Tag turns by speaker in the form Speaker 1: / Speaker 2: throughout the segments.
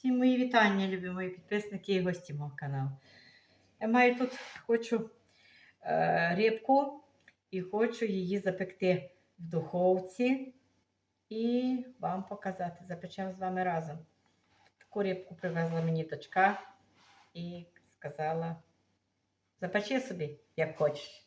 Speaker 1: Всім мої вітання, любі мої підписники і гості мого каналу. Я маю тут хочу е, рибку і хочу її запекти в духовці і вам показати. Запечемо з вами разом. Таку рибку привезла мені дочка і сказала: запечи собі, як хочеш.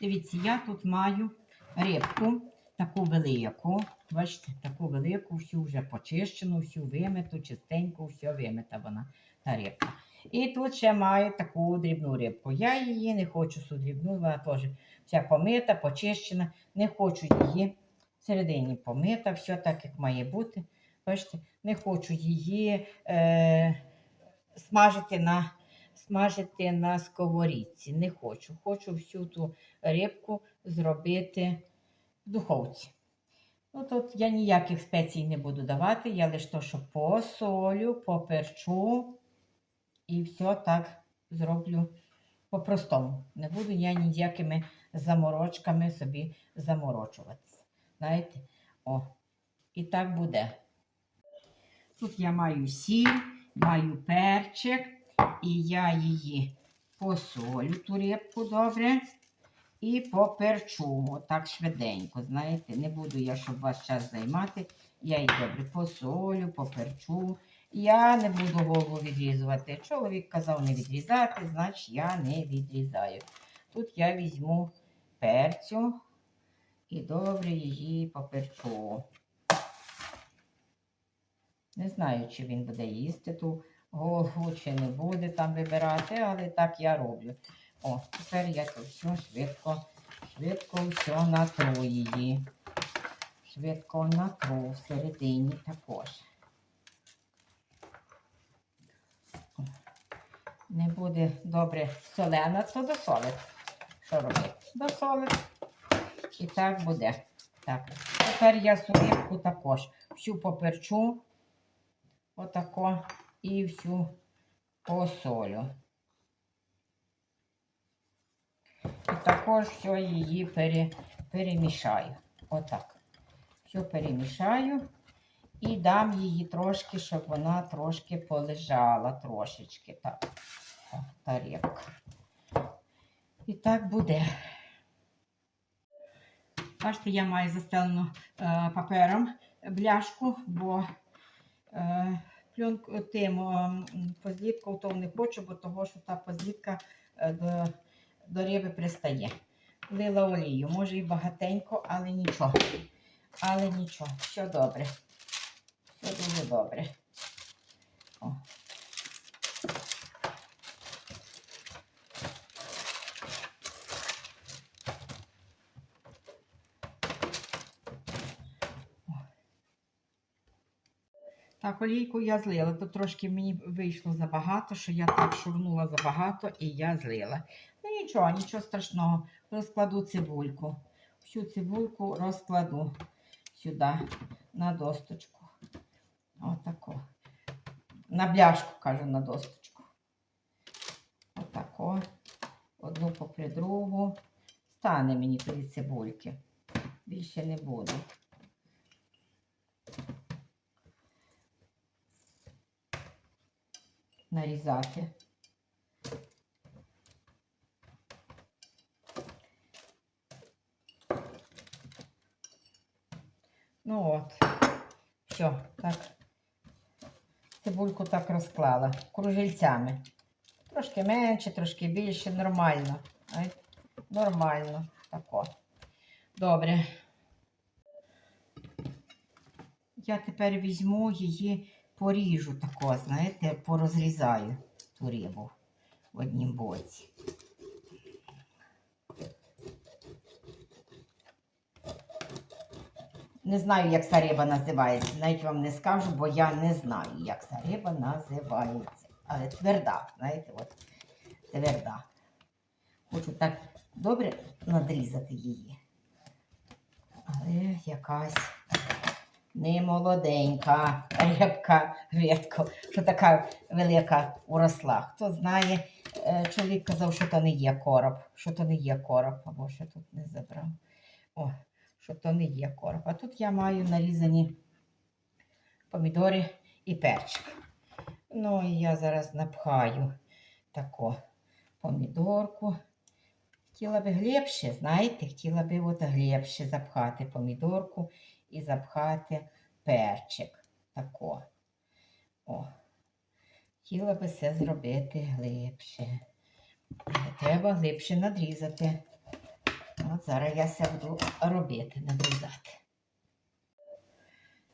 Speaker 1: Дивіться, я тут маю рибку таку велику. Бачите, таку велику, всю вже почищену, всю вимиту, чистеньку, все вимита вона та рибка. І тут ще маю таку дрібну рибку. Я її не хочу цю дрібну, вона теж вся помита, почищена. Не хочу її всередині помита, все так, як має бути. Бачите, не хочу її е, смажити на смажити на сковорідці. Не хочу. Хочу всю ту рибку зробити в духовці. Ну, тут я ніяких спецій не буду давати, я лише то, що посолю, поперчу і все так зроблю по-простому. Не буду я ніякими заморочками собі заморочуватися. Знаєте? О, і так буде. Тут я маю сіль, маю перчик, і я її посолю ту рибку добре. І поперчу, так швиденько, знаєте, не буду я, щоб вас час займати. Я її добре посолю, поперчу. Я не буду голову відрізувати. Чоловік казав не відрізати, значить я не відрізаю. Тут я візьму перцю і добре її поперчу. Не знаю, чи він буде їсти ту голову, чи не буде там вибирати, але так я роблю. О, тепер я тут все швидко, швидко все натру її. Швидко натру всередині також. Не буде добре солена, то досолить. Що робити? Досолить. І так буде. Так. Тепер я сурибку також всю поперчу. Отако і всю посолю. І також все її пере, перемішаю. Отак. Все перемішаю і дам її трошки, щоб вона трошки полежала, трошечки. Так, О, та рибка. І так буде. Бачите, я маю застелену е, папером бляшку, бо е, пленку тим е, позлітку то не хочу, бо того, що та позлітка е, до риби пристає. Лила олію, може і багатенько, але нічого. Але нічого, все добре. Все дуже добре. О. Так, олійку я злила. Тут трошки мені вийшло забагато, що я так шурнула забагато і я злила. Нічого, нічого страшного. Розкладу цибульку. Всю цибульку розкладу сюди, на досточку. Отако. На бляшку, кажу, на досточку. Отако. Одну попри другу. Стане мені тоді цибульки. Більше не буду. Нарізати. Ну от, все, так. Цибульку так розклала кружельцями. Трошки менше, трошки більше, нормально. Нормально. Тако. Добре. Я тепер візьму її, поріжу тако, знаєте, порозрізаю ту рибу в однім боці. Не знаю, як ця риба називається. Навіть вам не скажу, бо я не знаю, як ця риба називається. Але тверда, знаєте, от тверда. Хочу так добре надрізати її. Але якась не молоденька рибка рідко, що така велика уросла. Хто знає, е, чоловік казав, що то не є короб, що то не є короб, або що тут не забрав. О, що то не є короб. А тут я маю нарізані помідори і перчик. Ну, і я зараз напхаю таку помідорку. Хотіла би глибше, знаєте, хотіла би от глибше запхати помідорку і запхати перчик. Тако. О. Хотіла би все зробити глибше. Треба глибше надрізати. От зараз я все буду робити, надрізати.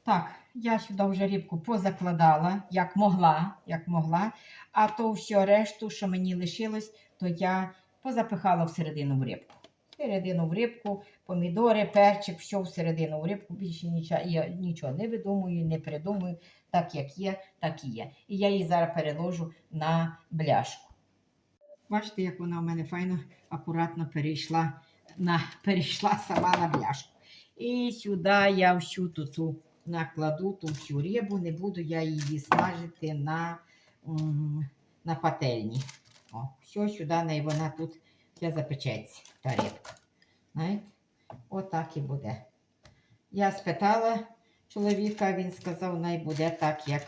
Speaker 1: Так, я сюди вже рибку позакладала, як могла, як могла. А то все решту, що мені лишилось, то я позапихала всередину в рибку. Всередину в рибку, помідори, перчик, все всередину в рибку. Більше нічого, я нічого не видумую, не придумую. Так як є, так і є. І я її зараз переложу на бляшку. Бачите, як вона у мене файно, акуратно перейшла, на, перейшла сама на бляшку. І сюди я всю ту, накладу ту всю рибу, не буду я її смажити на, на пательні. О, все сюди, вона тут все запечеться, та рибка. Знаєте? Отак і буде. Я спитала чоловіка, він сказав, най буде так, як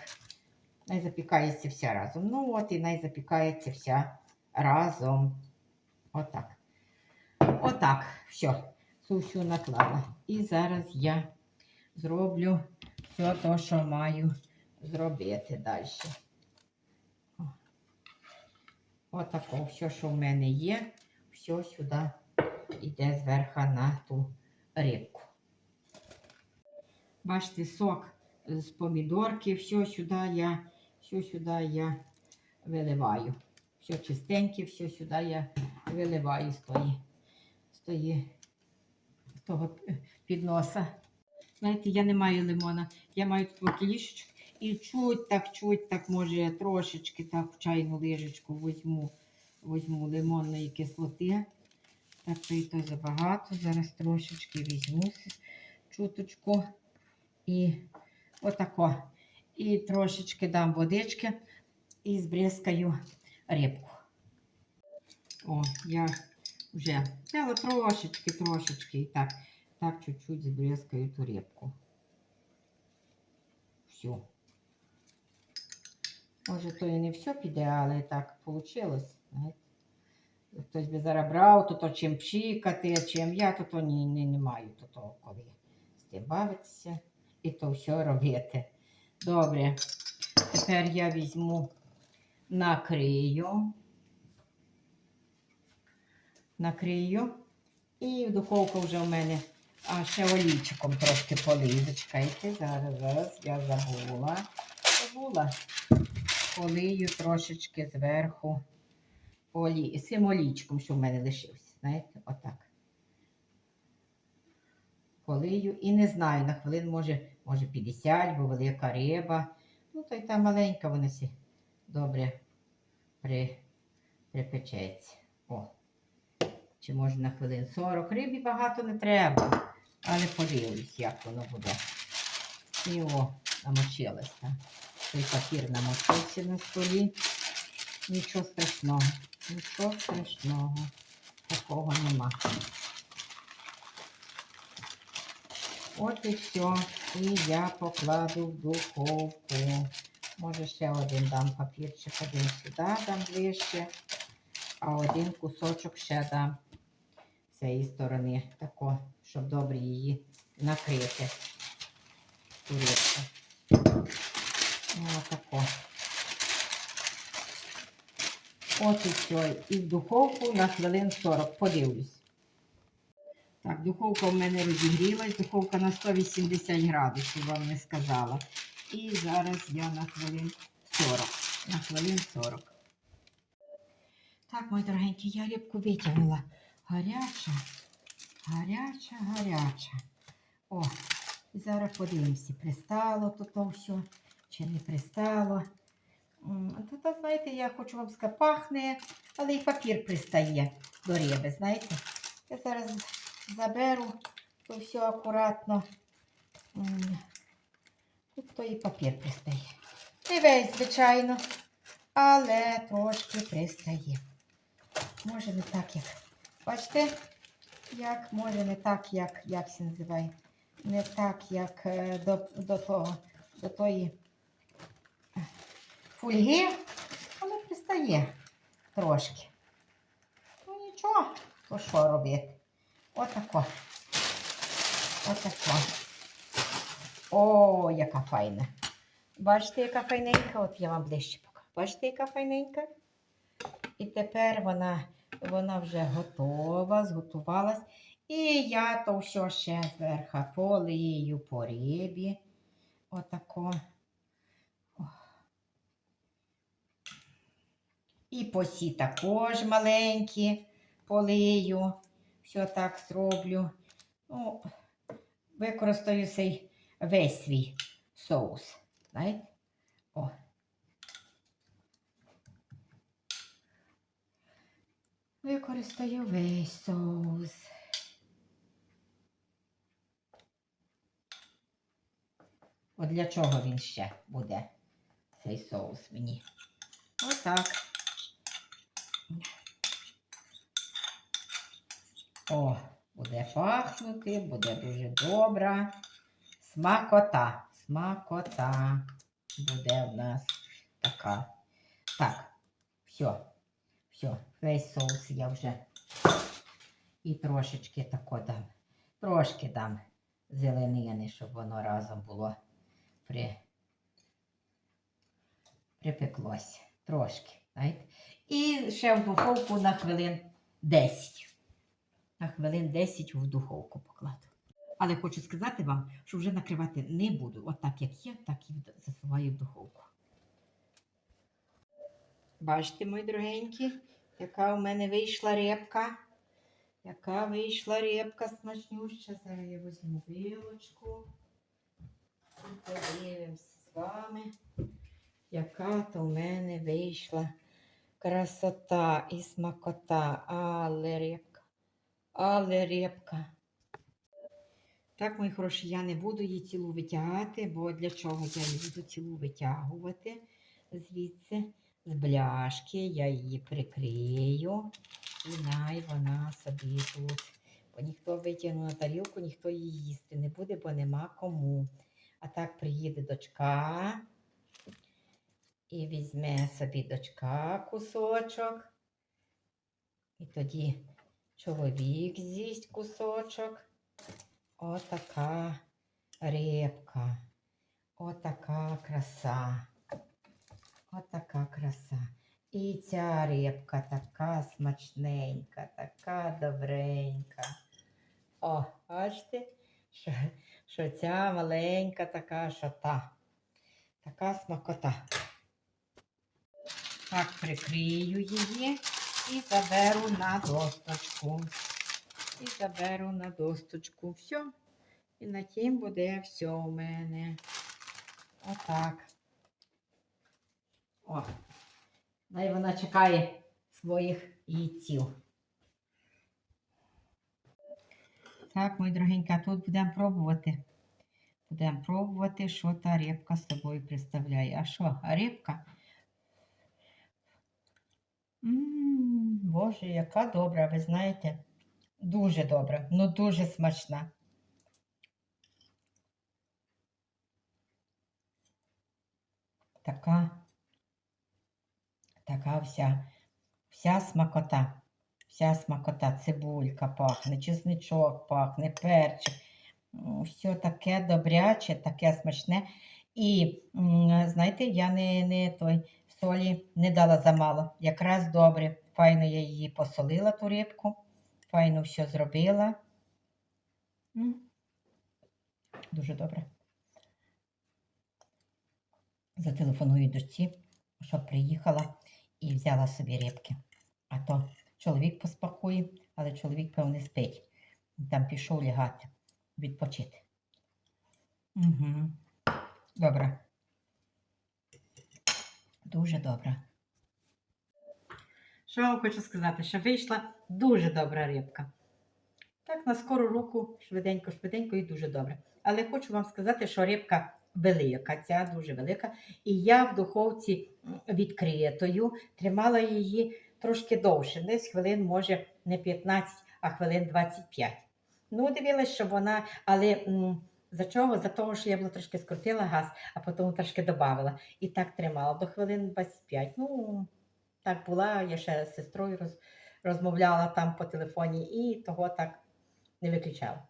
Speaker 1: най запікається вся разом. Ну от і най запікається вся разом. Отак. Отак. Все. Цю наклала. І зараз я зроблю все те, що маю зробити далі. Отако, все, що в мене є, все сюди йде зверху на ту рибку. Бачите, сок з помідорки, все сюди я, все сюди я виливаю. Все чистеньке, все сюди я виливаю з тої, тої, того підноса. Знаєте, я не маю лимона, я маю таку кілішечку і чуть так, чуть так, може, трошечки так в чайну лижечку візьму, візьму лимонної кислоти. Так, то і то забагато. Зараз трошечки візьму чуточку. І отако. І трошечки дам водички і збризкаю рибку. О, я вже взяла трошечки, трошечки і так, так чуть-чуть збризкаю ту рибку. Все. Може, то і не все піде, але так вийшло. Хтось би зараз брав, то, то чим пшикати, чим я, то, то ні, не, не маю то, то коли з тим бавитися і то все робити. Добре. Тепер я візьму, накрию. Накрию. І в духовку вже в мене а ще олійчиком трошки полию. Зачекайте, зараз, зараз я забула. Забула. Полию трошечки зверху олі... з цим олійчиком, що в мене лишився. Знаєте, отак. Полию і не знаю, на хвилин може, може 50, бо велика риба. Ну, то й та маленька вона сі добре при... припечеться. О. Чи може на хвилин 40. Рибі багато не треба. Але подивлюсь, як воно буде. І о, намочилась. Так. Той папір намочився на столі. Нічого страшного. Нічого страшного. Такого нема. От і все. І я покладу в духовку. Може ще один дам папірчик, один сюди дам ближче, а один кусочок ще дам цієї сторони, тако, щоб добре її накрити. Турецька. Отако. От і все. І в духовку на хвилин 40. Подивлюсь. Так, духовка в мене розігрілась, духовка на 180 градусів, вам не сказала. І зараз я на хвилин 40. На хвилин 40. Так, мої дорогенькі, я рибку витягнула. Гаряча, гаряча, гаряча. О, і зараз подивимося, пристало то то все, чи не пристало. То, знаєте, я хочу вам сказати, пахне, але і папір пристає до риби, знаєте. Я зараз заберу то все акуратно. Тут то і папір пристає. Не весь, звичайно, але трошки пристає. Може не так, як. Бачите, як може не так, як, як це називає. Не так, як е, до, до того, до тої фольги, але пристає трошки. Ну нічого, то що робити? Отако. Отако. О, яка файна. Бачите, яка файненька? От я вам ближче покажу. Бачите, яка файненька? І тепер вона, вона вже готова, зготувалась. І я то все ще зверху полию по рибі. Отако. І посі також маленькі полию. Все так зроблю. Ну, використаю цей весь свій соус. Знаєте? О. Використаю весь соус. От для чого він ще буде, цей соус мені? Отак. О, буде пахнути, буде дуже добра. Смакота. Смакота буде в нас така. Так, все, все, весь соус я вже і трошечки тако дам. Трошки дам зеленини, щоб воно разом було при... припеклось. Трошки. Знаєте? І ще в духовку на хвилин 10. На хвилин 10 в духовку покладу. Але хочу сказати вам, що вже накривати не буду. От так як є, так і засуваю в духовку. Бачите, мої дорогенькі, яка у мене вийшла репка. Яка вийшла репка смачнюща. Зараз я візьму вилочку. Подивимося з вами, яка то в мене вийшла красота і смакота. Але репка, але репка. Так, мої хороші, я не буду її цілу витягати, бо для чого я її буду цілу витягувати звідси з бляшки, я її прикрию. І най вона собі тут. Бо ніхто витягнув на тарілку, ніхто її їсти не буде, бо нема кому. А так приїде дочка і візьме собі дочка кусочок. І тоді чоловік з'їсть кусочок. Отака рибка. Отака краса. Отака краса. І ця рибка така смачненька, така добренька. О, бачите, що, що ця маленька така, що та. Така смакота. Так, прикрию її і заберу на досточку. І заберу на досточку. Все. І на тім буде все у мене. Отак. О. Дай вона чекає своїх яйців. Так, мої дорогенькі, а тут будемо пробувати. Будемо пробувати, що та рибка з собою представляє. А що, а рибка? М, Боже, яка добра, ви знаєте. Дуже добра, ну дуже смачна. Така, така вся, вся смакота. Вся смакота, цибулька пахне, чесничок пахне, перчик. Все таке добряче, таке смачне. І знаєте, я не, не той солі не дала замало. Якраз добре. Файно я її посолила, ту рибку. Файно все зробила. Дуже добре. Зателефоную дочці, щоб приїхала і взяла собі рибки. А то чоловік поспакує, але чоловік, певне, спить. Там пішов лягати, відпочити. Угу. Добре. Дуже добре. Що вам хочу сказати, що вийшла дуже добра рибка. Так, на скору руку, швиденько, швиденько і дуже добре. Але хочу вам сказати, що рибка велика, ця дуже велика. І я в духовці відкритою тримала її трошки довше, десь хвилин, може, не 15, а хвилин 25. Ну, дивилась, що вона, але м, За чого? За того, що я була трошки скрутила газ, а потім трошки додавала. І так тримала до хвилин 25. Ну, так була, я ще з сестрою роз, розмовляла там по телефоні і того так не виключала.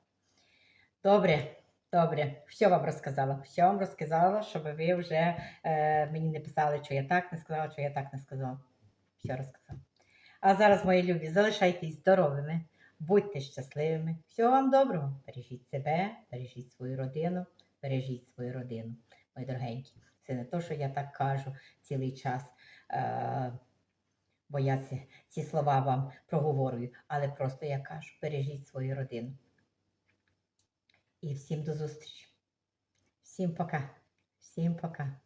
Speaker 1: Добре, добре, все вам розказала. Все вам розказала, щоб ви вже е, мені не писали, що я так не сказала, що я так не сказала. Все розказала. А зараз, мої любі, залишайтесь здоровими, будьте щасливими. Всього вам доброго. Бережіть себе, бережіть свою родину, бережіть свою родину, мої дорогенькі. Це не то, що я так кажу цілий час, е, бо я ці, ці слова вам проговорюю, але просто я кажу, бережіть свою родину. І всім до зустрічі. Всім пока. Всім пока.